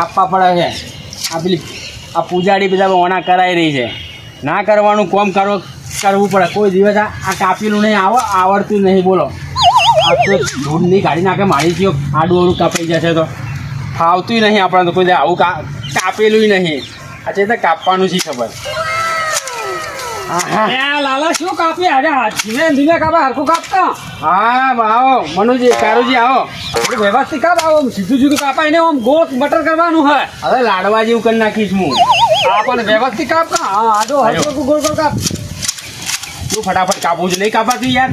કાપવા પડે છે. આ પેલી આ પૂજાડી બધા ઓણા કરાઈ રહી છે. ના કરવાનું કોમ કરવો કરવું પડે. કોઈ દિવસ આ કાપેલું નહીં, આવ આવડતું નહીં, બોલો. આ તો ધૂળની કાઢી નાખે, મારી ગયો આડું અડું કાપાઈ જશે તો. ફાવતું નહીં આપણે તો કોઈ આવું કાપેલું નહીં. આ છે તો કાપવાનું છે ખબર? લાલા શું કાપી? અરે ધીમે ધીમે કાપે હરખું કાપતા. હા આવો મનુજી કારુજી આવો. વ્યવસ્થિત કાપ આવો. સીધું સીધું કાપાય ને આમ ગોળ બટર કરવાનું હે હવે લાડવા જેવું કરી નાખીશ હું. આ પણ વ્યવસ્થિત કાપ કા? હા આડો હરખું ગોળ ગોળ કાપ. તું ફટાફટ કાપવું છે નહીં કાપાતું યાર.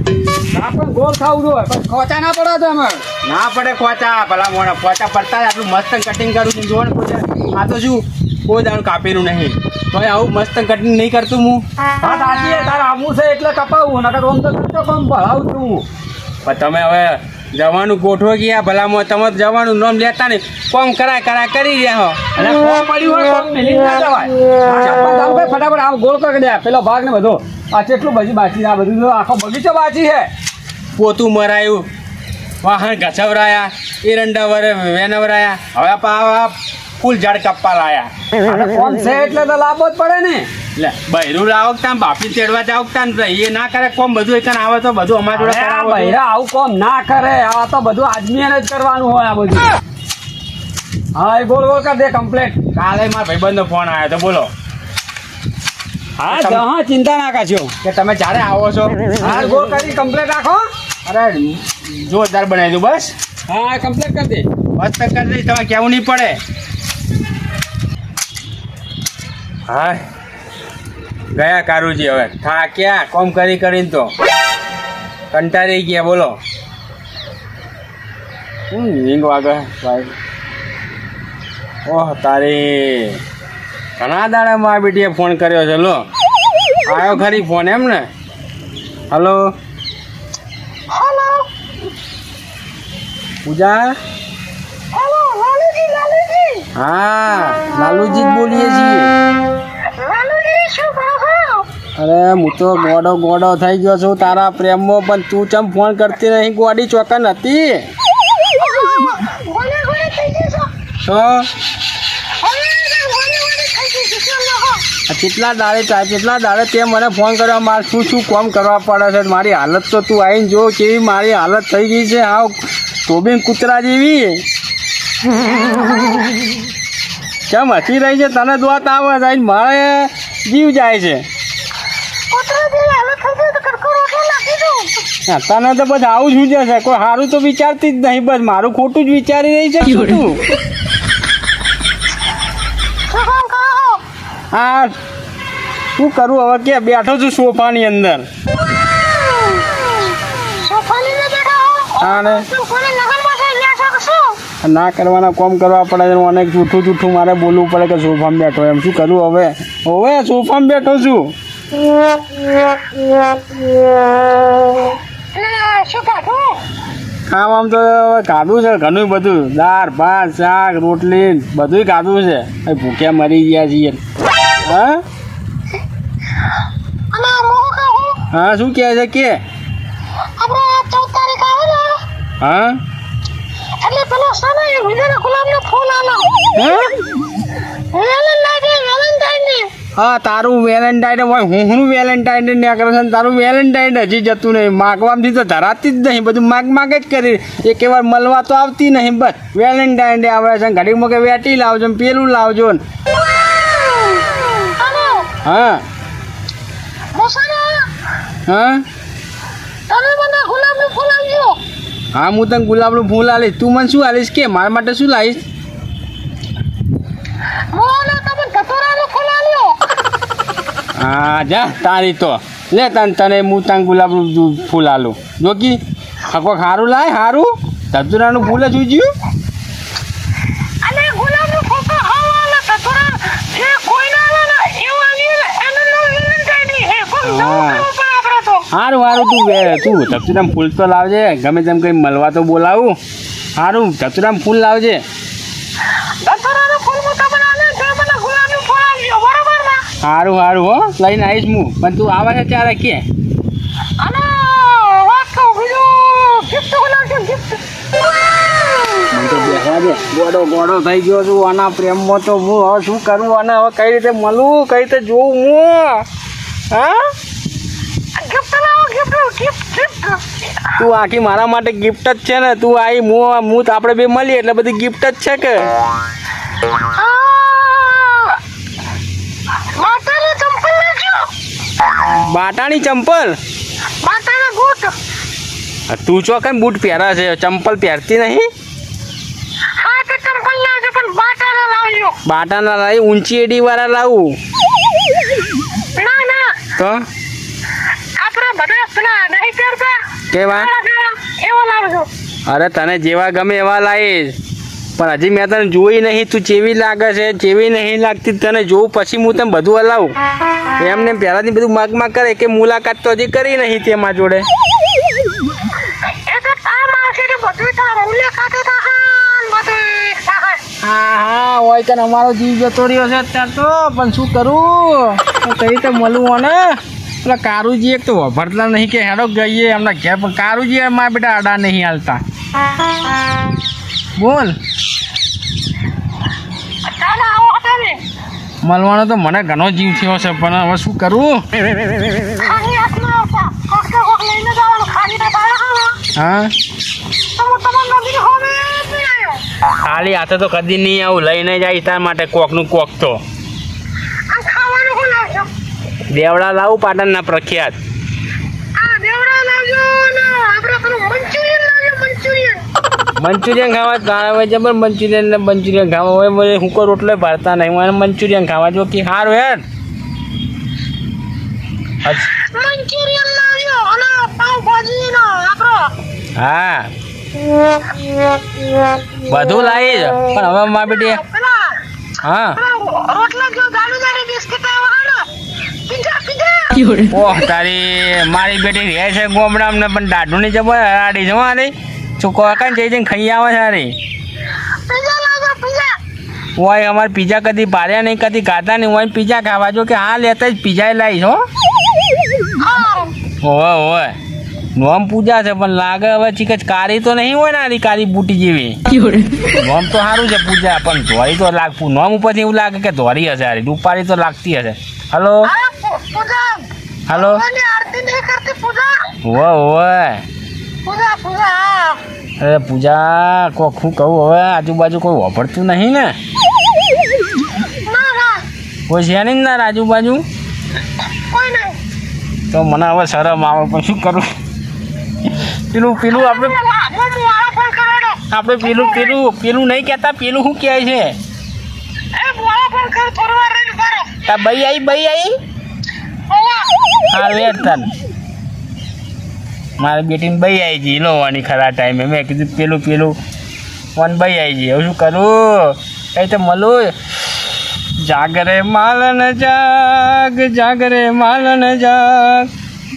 ના પણ ગોળ ખાવું જોઈએ પણ ખોચા ના પડે તો અમે ના પડે ખોચા ભલા મોણા ખોચા પડતા આટલું મસ્ત કટિંગ કરું છું જોવા ને ખોચા. આ તો શું? કોઈ દાણ કાપેલું નહીં. ભાઈ આવું મસ્ત કટિંગ નહીં કરતું હું. હા. સાચી તારે આવું છે એટલે કપાવું નકર ઓમ તો કરતો પણ ભરાવું છું પણ તમે હવે જવાનું ગોઠવો ગયા ભલામાં તમે જવાનું નામ લેતા નહીં. કોમ કરાય કરાય કરી રહ્યા હો. અને કોમ પડ્યું હોય કોમ મિલી ના જવાય. ફટાફટ આમ ગોળ કરી દે. પેલો ભાગ ને બધો. આ કેટલું બધી બાકી આ બધું આખો બગીચો બાકી છે. પોતું મરાયું. વાહન ઘસવરાયા એરંડા વરે વેનવરાયા. હવે પાવા ફૂલ ઝાડ કપ્પા લાયા. ફોન છે એટલે તો લાભો જ પડે ને. લે બૈરું લાવતા બાપી તેડવા જાવતા ને એ ના કરે કોમ બધું એક આવે તો બધું અમારા જોડે કરાવો બૈરા આવું કોમ ના કરે આ તો બધું આદમીને જ કરવાનું હોય આ બધું. હા એ બોલ બોલ કર દે કમ્પ્લેટ કાલે મારા ભાઈબંધનો ફોન આવ્યો તો બોલો. હા હા ચિંતા ના કરજો કે તમે જ્યારે આવો છો. હા ગોળ કરી કમ્પ્લેટ રાખો. અરે જોરદાર બનાવી દઉં બસ. હા કમ્પ્લેટ કરી દે. મસ્ત કરી દઈશ તમે કેવું નહીં પડે. હા. ગયા કારુજી હવે. થાક્યા કોમ કરી કરીને તો. કંટાળી ગયા બોલો. શું હિંગ વાગે ભાઈ? ઓહ તારી. ઘણા દાડા મા બેટીએ ફોન કર્યો છે લો. આવ્યો ખરી ફોન એમ ને? હલો. પૂજા? હેલો લાલુજી હા લાલુજી જ બોલીએ છીએ. અરે હું તો ગોડો ગોડો થઈ ગયો છું તારા પ્રેમમાં પણ તું ચમ ફોન કરતી નહીં? ગોડી ચોકન હતી. કેટલા દાડે કેટલા દાડે તે મને ફોન કરવા મારે શું શું કોમ કરવા પડે છે? મારી હાલત તો તું આવીને જો કેવી મારી હાલત થઈ ગઈ છે? હા તો બી કૂતરા જેવી. કેમ હસી રહી છે? તને દોત આવે જાય મારે જીવ જાય છે. તને તો બસ આવું જ શું છે. કોઈ સારું તો વિચારતી જ નહીં બસ. મારું ખોટું જ વિચારી રહી છે કરો હા શું કરું હવે? કે બેઠો છું સોફાની અંદર. હા ને? ના કરવાના કોમ કરવા પડે છે. અનેક જૂઠું જૂઠું મારે બોલવું પડે કે સોફામાં બેઠો એમ. શું કરું હવે? હવે સોફામાં બેઠો છું? આમ આમ ખાવામાં તો હવે કાઢું છે ઘણું બધું. દાળ ભાત શાક રોટલી બધું કાઢું છે. ભૂખ્યા મરી ગયા છીએ. હા? હા શું કહે છે? કે? હા? પેલો છે ને એ વિજયના ગુલાબનો ફૂલ આલો. હા? વેલેન્ટાઇન વેલેન્ટાઇન હા તારું વેલેન્ટાઇન હોય હું હું વેલેન્ટાઇન ને કરે છે તારું વેલેન્ટાઇન હજી જતું નહીં. માગવામાંથી તો ધરાતી જ નહીં બધું માગ માગ જ કરી. એક વાર મળવા તો આવતી નહીં બસ. વેલેન્ટાઇન ડે આવે છે ઘડી મોકે વેટી લાવજો ને પેલું લાવજો ને. હા. હા તમે મને ગુલાબનું ફૂલ આપજો હા હું તને ગુલાબનું ફૂલ આલીશ. તું મને શું આલીશ કે? મારા માટે શું લાવીશ? હા જા તારી તો. લે તને તને હું તને ગુલાબનું ફૂલ આલું. જોકી કી આખો સારું લાય સારું ધતુરાનું ફૂલ જ ઉજ્યું? હે સારું સારું તું તું ધતુરામ ફૂલ તો લાવજે. ગમે તેમ કંઈ મળવા તો બોલાવું. સારું ધતુરામ ફૂલ લાવજે. સારું સારું હો. લઈને આવીશ હું. પણ તું આવે છે ત્યારે કે? ગોડો ગોડો થઈ ગયો છું. આના પ્રેમમાં તો હું હવે શું કરું? અને હવે કઈ રીતે મળું? કઈ રીતે જોઉં હું? હા ગિફ્ટ લાવો ગિફ્ટ ગિફ્ટ ગિફ્ટ તું આખી મારા માટે ગિફ્ટ જ છે ને તું આવી હું હું તો આપણે બે મળીએ એટલે બધી ગિફ્ટ જ છે કે? બાટાની ચંપલ? તું તું ચોકન બૂટ પહેરા છે? ચંપલ પહેરતી નહીં? હા તો ચંપલ લેજો પણ બાટાના લાવી ઊંચી એડી વાળા લાવું. ના ના. તો આપણા બધા પેલા નહીં પહેરતા કેવા કાળા કાળા એવો લાવજો અરે તને જેવા ગમે એવા લાવીશ પણ હજી મેં તને જોઈ નહીં તું ચેવી લાગે છે ચેવી નહીં લાગતી તને જોઉં પછી હું તને બધું હલાવું એમને પહેલાંથી બધું માગમાં માગ કરે કે મુલાકાત તો હજી કરી નહીં તેમાં જોડે. હા હા હોય તને અમારો જીવ જતો રહ્યો છે અત્યારે તો. પણ શું કરું? કઈ રીતે મળવું ને પેલા કારુજી એક તો વભરતા નહીં કે હેડો ગઈએ, એમના ઘેર પણ કારુજી મારા બેટા અડા નહીં હાલતા. બોલ. મળવાનો તો મને ઘણો જીવ થયો છે, પણ હવે શું કરું? ખાલી હાથમાં આવતા કોક તો કોક લઈને જવાનું ખાલી ના બહાર આવો હા? ખાલી હાથે તો કદી નહીં આવું, લઈને જાય તાર માટે કોકનું કોક તો. દેવડા લાવું પાટણના પ્રખ્યાત. મંચુરિયન ખાવા તારા હોય જબર મંચુરિયન ને મંચુરિયન ખાવા હોય મને કોઈ રોટલો ભરતા નહીં. મને મંચુરિયન ખાવા જો કે નો. આપણો હા. બધું લાવી પણ હવે મા બેટી હા. રોટલા જો દારૂદારી બિસ્કિટ આવ્યા ને પીઝા પીઝા ઓહ તારી મારી બેટી રહે છે ગોમડામ ને પણ દાઢું ની જબર હરાડી છે મારી છોકરો કાંઈ જઈ જઈને ખાઈ આવે છે ઓય અમારે પીઝા કદી પાર્યા નહીં કદી ખાતા નહીં. ઓય પીઝા ખાવા જો કે હા લેતા જ પીઝા લાવીશ હો. હા. ઓય ઓય. નોમ પૂજા છે પણ લાગે હવે ચીકજ કારી તો નહીં હોય ને આરી કારી બુટી જેવી. નોમ તો સારું છે પૂજા પણ ધોરી તો લાગતું. નોમ ઉપરથી એવું લાગે કે ધોરી હશે હારી દુપારી તો લાગતી હશે. હલો? પૂજા હલો આરતી નહીં કરતી પૂજા પૂજા પૂજા અરે પૂજા કોખું કહું હવે આજુબાજુ કોઈ વાપરતું નહીં ને? કોઈ છે નહીં ના આજુબાજુ? તો મને હવે શરમ આવે પણ શું કરું? પેલું પેલું આપણે આપણે પેલું પેલું પેલું નહીં કહેતા પેલું શું કહે છે? ભાઈ આવી બઈ આવી હોવા હા વેટ તન. મારી બઈ આવી ગઈ લોવાની ખરા ટાઈમે મેં કીધું પેલું પેલું. વન બઈ આવી ગઈ. હવે શું કરું? કઈ તો મળું? જાગરે માલન જાગ, જાગરે માલન જાગ.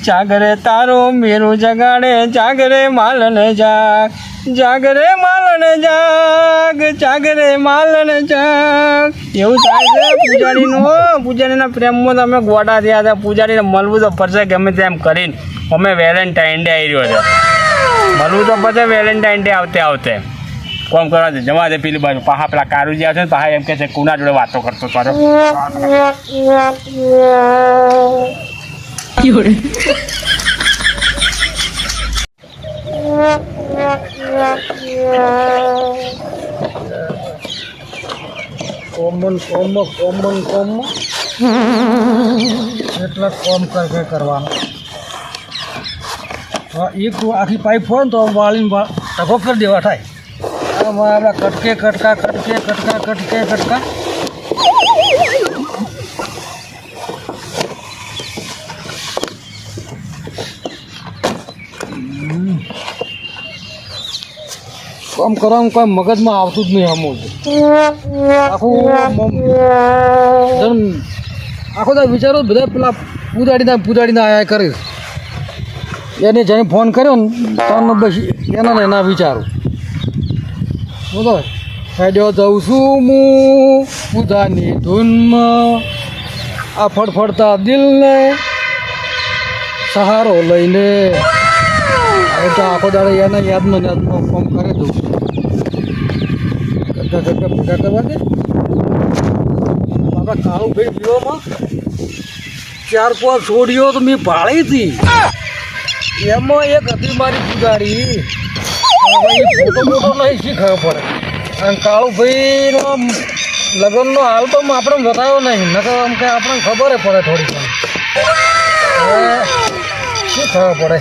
જાગરે તારો મેરું જગાડે, જાગરે માલન જાગ. જાગરે માલન જાગ જાગરે માલણ જાગ. એવું થાય છે? પૂજારીનું પૂજારીના પ્રેમમાં તમે ગોડા થયા હતા. પૂજારીને મળવું તો પડશે ગમે તેમ કરીને. અમે વેલેન્ટાઇન ડે આવી રહ્યો છે. મળવું તો પડશે વેલેન્ટાઇન ડે આવતે આવતે. કોમ કરવા દે જવા દે પેલી બાજુ. પાહા પેલા કારુજી આવશે ને, પાહા એમ કે છે, કુના જોડે વાતો કરતો તારો કોમન કોમ કોમન કોમ એટલા કોમ કર કરવાનું. એક આખી પાઇપ હોય ને તો વાળીને ટકો કરી દેવા થાય. આમાં આપણા કટકે, કટકા કટકે કટકા કટકે, કટકા. કામ કરવાનું કોઈ મગજમાં આવતું જ નહીં અમુક આખું આખો તો વિચારો બધા પેલા પૂજાડીને પૂજાડીને આયા કરીશ એને જેને ફોન કર્યો ને તમને બસ એના ને એના વિચારો. બોલો હેડ્યો જઉં છું હું પૂજાની ધૂનમાં. આ ફડફડતા દિલને સહારો લઈને. આખો દાડે એને યાદમાં યાદમાં ફોન કરી દઉં કરતા કરતા ભેગા કરવા દે. આપણા કાળું ભાઈ વિવામાં ચાર પાંચ છોડીઓ તો મેં ભાળી હતી. એમાં એક હતી મારી એ ફોટો મોટો નહીં ખબર પડે. અને કાળુભાઈનો લગ્નનો આલ્બમ આપણે બતાવ્યો નહીં. નકર આમ કે આપણને ખબર પડે થોડી પણ શું ખબર પડે?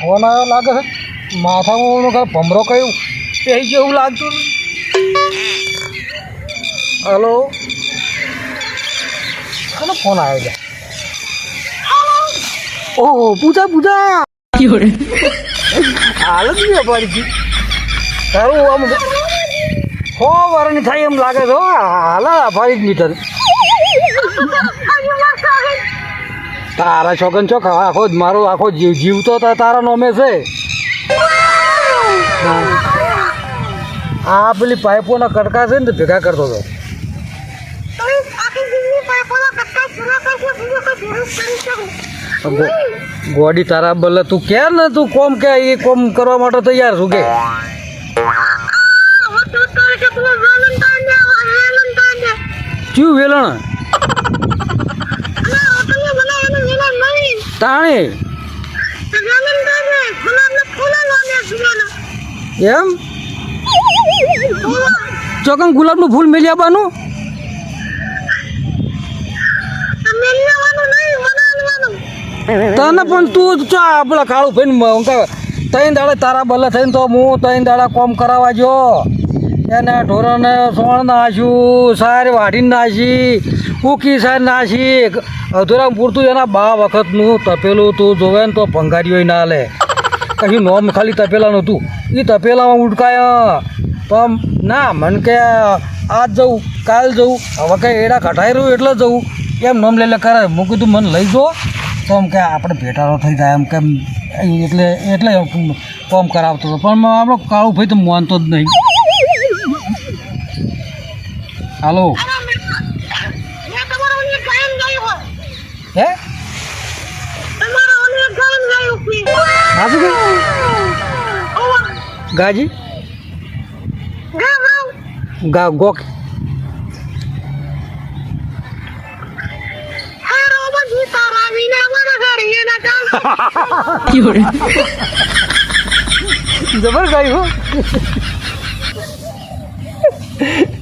ફોન આવ્યો લાગે છે? માથામાં ભમરો કયું? એ જેવું લાગતું હલો? કોનો ફોન આવ્યો છે? ઓહો, પૂજા પૂજા! હાલ જ નહીં હતી તારું આમ હો વારની થાય એમ લાગે છે. હાલ અપાડી જ નહીં તારે છોકન ચોક આખો મારો આખો જીવ જીવતો તો તારા નોમે છે. આ પેલી પાઇપોના કટકા છે ને તે ભેગા કરતો હતો. ગોડી તારા બદલે તું કે ને તું કોમ કે એ કોમ કરવા માટે તૈયાર છું કે? ચિયું વેલણ? તાણે? એમ? ચોકન ગુલાબનું ફૂલ મેલી આવવાનું તને પણ તું ચા, પેલા કાળું ભાઈ ત્રણ દાડે તારા બદલે થઈને તો હું ત્રણ દાડા કોમ કરાવવા જો એને ઢોરાને સોણ નાખ્યું, સાર વાઢીને નાખી. ઉકી સાર નાખી અધુરામ પૂરતું એના બા વખતનું તપેલું તું જોવે ને તો ભંગારીઓ ના લે. કશું નોમ ખાલી તપેલા હતું. એ તપેલામાં ઉડકાય. તો ના, મને કે આજ જવું કાલ જવું હવે કંઈ એડા ઘટાઈ રહ્યું એટલે જવું એમ નોમ લઈ લે? કરે હું કીધું, મને લઈ જો. તો એમ કે આપણે ભેટારો થઈ જાય એમ કેમ? એટલે એટલે કોમ કરાવતો હતો. પણ આપણો કાળું ભાઈ તો માનતો જ નહીં. હાલો. હાજુ કે ગાજી? ગા ગોક જબર ગાયું હો.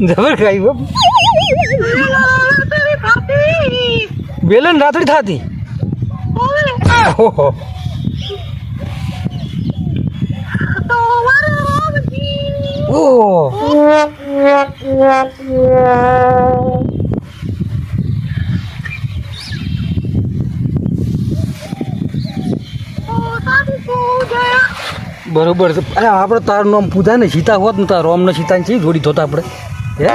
જબર ગાયું હો. બેલન રાત્રી થતી. ઓહો. ઓહ બરોબર છે. અરે આપણે તારું નામ પૂજા ને સીતા હોત ને તાર રોમ ને સીતા છે જોડી થોતા આપણે? હે?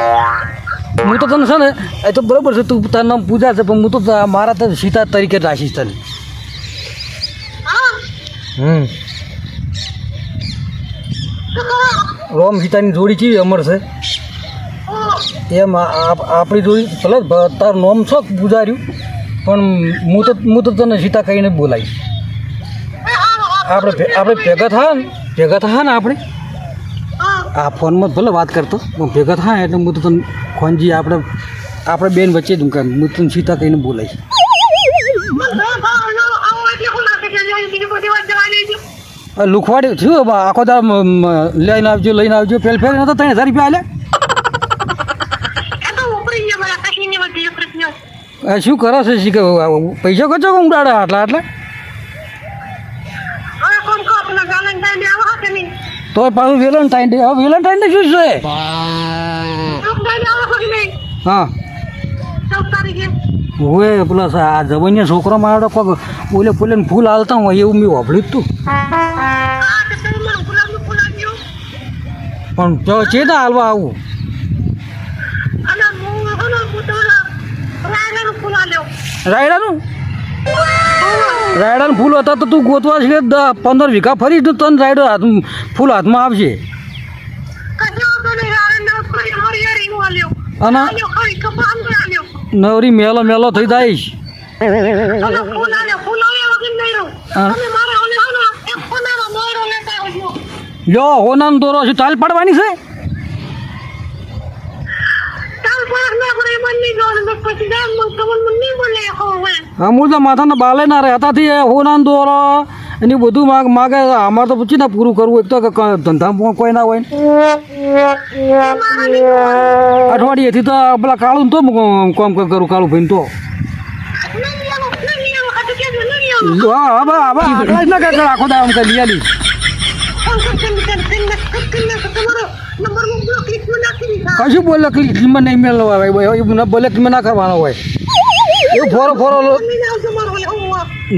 હું તો તને છે ને એ તો બરોબર છે તું તારું નામ પૂજા છે પણ હું તો મારા તો સીતા તરીકે રાખીશ તને. હમ. રોમ સીતાની જોડી કેવી અમર છે? એમ આપ- આપણી જોડી ભલે તાર નામ છો ગુજાર્યું પણ હું તો તને સીતા કહીને જ બોલાવીશ. આપણે આપણે ભેગા થયા ને, ભેગા થયા ને આપણે? આ ફોનમાં ભલે વાત કરતો હું ભેગા થા એટલે હું તો તને ખોનજી આપણે આપણે બેન વચ્ચે જ હું કેમ હું તને સીતા કહીને બોલાવીશ. લુખવાડી થયું હવે આખો મ- લઈને આવજો લઈને આવજો. ફેલ ફેર નતો ત્રણ હજાર રૂપિયા આલે શું કરો છે શી કે પૈસા ખર્ચો કોણ ઉડાડે આટલા આટલા? તો પાછું વેલેન્ટાઇન ડે, હવે વેલેન્ટાઇન ડે શું છે? હા. હવે પેલા આ જવન્ય છોકરો મારો કોક ઓલે પોલે ફૂલ હાલતા હોય એવું મેં વાપર્યું તું. પણ જો છે ને હાલવા આવું. રાયડાનું રાયડાનું? ફૂલ હતા તો તું ગોતવા છે પંદર વીઘા ફરી તો તને રાયડો હાથ ફૂલ હાથમાં આવશે અને નવરી મેલો મેલો થઈ જઈશ હા. જો હોનાનો દોરો છે ટાલ પાડવાની છે ચાલ પાસ ના કરે મને નહીં જોવાનું તો પછી જામ મગ તમને દોરો છે તાલ પડવાની છે. અમૂલ તો માથાના બાલે ના રહે હતાથી હોનાનો દોરો એની બધું માગ માગે અમારે તો પૂછી ના પૂરું કરવું એક તો ધંધામાં કોઈ ના હોય અઠવાડિયેથી તો પેલા કાળું તો કોમ કરું કાળું ભાઈ તો. હા હા જ આખો દામ કઈ લઈ કશું બોલે કિંમત નહીં મેળવવા હોય બોલે કિંમત ના કરવાનો હોય. એ ફોરો ફોરો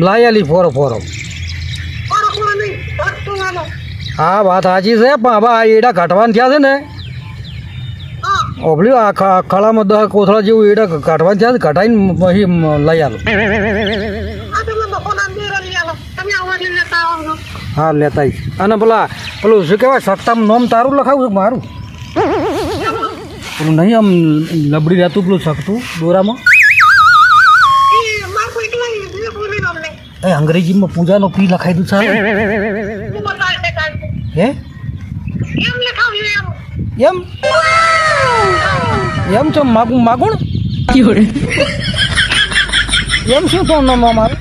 લાઈ ફોરો ફોરો. હા વાત સાચી છે પણ હવે આ એડા ઘટવાના થયા છે ને. હા ઓભળ્યું આ ખળામાં દહ કોથળા જેવું એડા કાઢવાના થયા છે ઘટાઈને પછી લઈ આલો. હા લેતા. અને પેલા પેલું શું કહેવાય? સત્તામાં નોમ તારું લખાવું છે મારું? પેલું નહીં આમ લબડી રહેતું પેલું સખતું દોરામાં? એ માર અંગ્રેજીમાં પૂજાનો પી લખાઈ દઉં સાહેબ. છે હે? એમ? એમ છો માગું માગું એમ શું તો નામ અમારે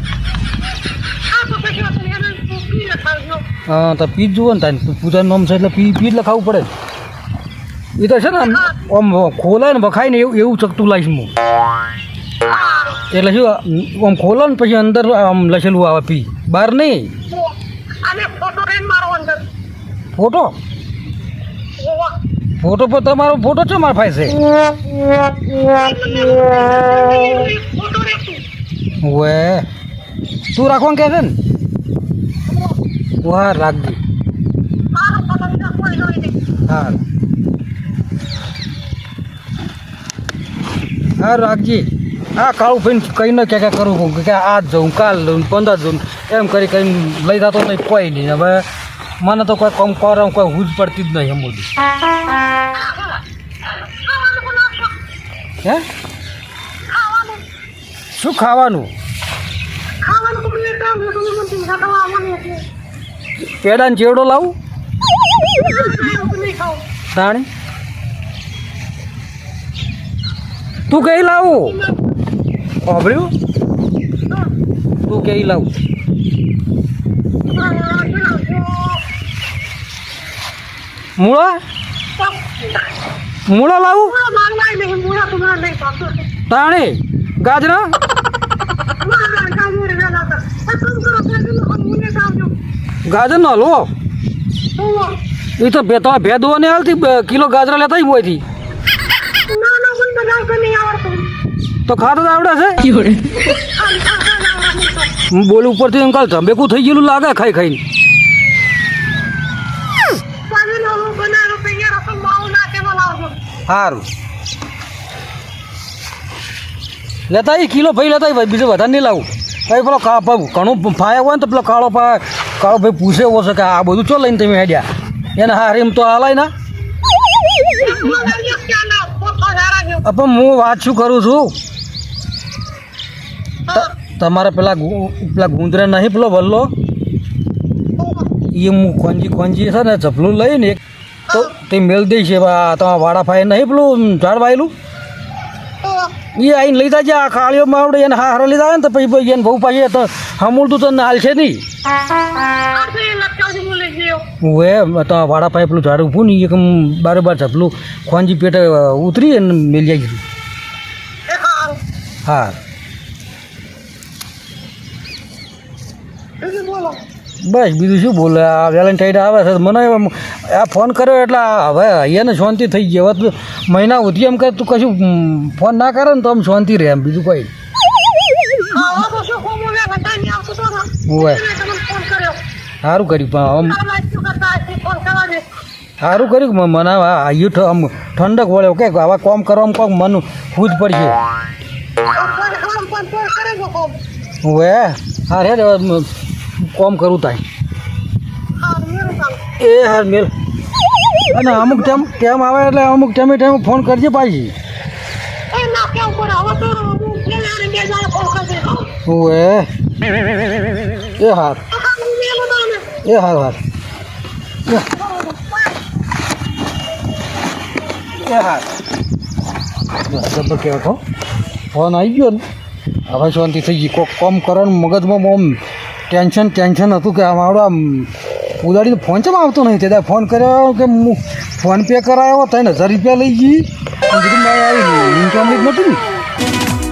આ તો પછી વાત નહીં, એને પી લખાવ્યો હા તો પી જ જુઓ ને તાન. પૂજાનું નામ છે એટલે પી પી ખાવું પડે. એ તો છે ને આમ ખોલાય ને વખાય ને એવું એવું ચકતું લાવીશ હું. એટલે શું આમ ખોલો ને પછી અંદર આમ લખેલું આવે પી. બહાર નહીં. Photo photo? પર તમારો ફોટો છે મારા પાસે? વે તું રાખવાનું કહે છે ને? વાહ રાખજે. કોઈ હા, રાખજી. હા કાળું ભાઈ કઈ ન ક્યાં ક્યાં કરવું કે આજ જઉં, કાલ જઉં, પંદર જઉં. એમ કરી કઈ લઈ જતો નહીં કોઈ નહીં. હવે મને તો કોઈ કામ કરો કોઈ હુજ પડતી જ નહીં એમ બધું. હે? શું ખાવાનું? પેડાને ચેવડો લાવું? તાણી તું કઈ લાવું? સાંભળ્યું તું કઈ લાવું? મૂળા? મૂળા લાવું? તાણી ગાજરા. ગાજરનો હલવો? એ તો બે તમારે ભે દોવા નહીં હાલતી કિલો ગાજરા લેતા હોયથી તો ખાતા આવડે છે? હું બોલ ઉપરથી અંકલ ધંબેકું થઈ ગયેલું લાગે ખાઈ ખાઈને. સારું લેતા કિલો ભાઈ લેતા બીજું વધારે નહીં લાવું. ભાઈ પેલો ઘણું ફાયા હોય ને તો પેલો કાળો પા કાળો ભાઈ પૂછે એવો છે કે આ બધું ચો લઈને તમે હેડ્યા? એને હાર એમ તો હાલાય ના. પણ હું વાત શું કરું છું? તમારે પેલા પેલા ગુંદરા નહીં પેલો વલ્લો? એ હું ખોંજી ખોંજી છે ને ચપલું લઈને તો તે મેળ દઈશ તમારા વાડા ફાય નહીં પેલું ઝાડ વાયેલું એ આઈને લઈ જાય આ કાળીઓ માવડે એને હા હારો લીધા આવે ને તો પછી એને બહુ પાછી તો હમૂળ તું તને હાલશે નહીં. નહીં હવે તો વાડા પાસે પેલું ઝાડ ઊભું નહીં એક બારે બાર પેલું ખોંજી પેટે ઉતરી અને મેલી જાય હા. બસ બીજું શું બોલે? આ વેલેન્ટાઇન આવે છે મને આ ફોન કર્યો એટલે હવે હવે અહીંયાને શાંતિ થઈ ગઈ. હવે તું મહિના ઉધી એમ કે તું કશું ફોન ના કરે ને તો આમ શાંતિ રહે એમ બીજું કોઈ સારું કર્યું પણ આમ સારું કર્યું કે મને આવ્યું આમ ઠંડક વળે કે આવા કોમ કરવામાં કોક મન ખુદ પડશે હવે હા રે કોમ કરું તાય? એ હાર મેલ. અને અમુક ટાઈમ કેમ આવે એટલે અમુક ટાઈમે ટાઈમ ફોન કરજે પાછી. ઓએ એ. હાર. એ હાર હાર. એ. હાર. જબર કહેવાતો ફોન આવી ગયો ને. હવે શાંતિ થઈ ગઈ. કોક કોમ કરો મગજમાં બોમ ટેન્શન ટેન્શન હતું કે મારો આમ ઉદાડીને ફોન ચમ આવતો નહીં? તે ફોન કર્યો કે હું ફોન પે કરાયો, ત્રણ હજાર રૂપિયા લઈ ગઈ. ઇન્કમ જ ને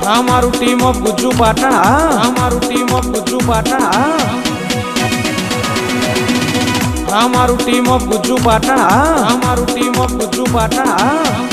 આ મારું ટીમ ઓફ ગુજ્જુ પાટણ, હા. આ મારું ટીમ ઓફ ગુજ્જુ પાટણ, હા. આ મારું ટીમ ઓફ ગુજ્જુ પાટણ, હા. આ મારું ટીમ ઓફ ગુજ્જુ પાટણ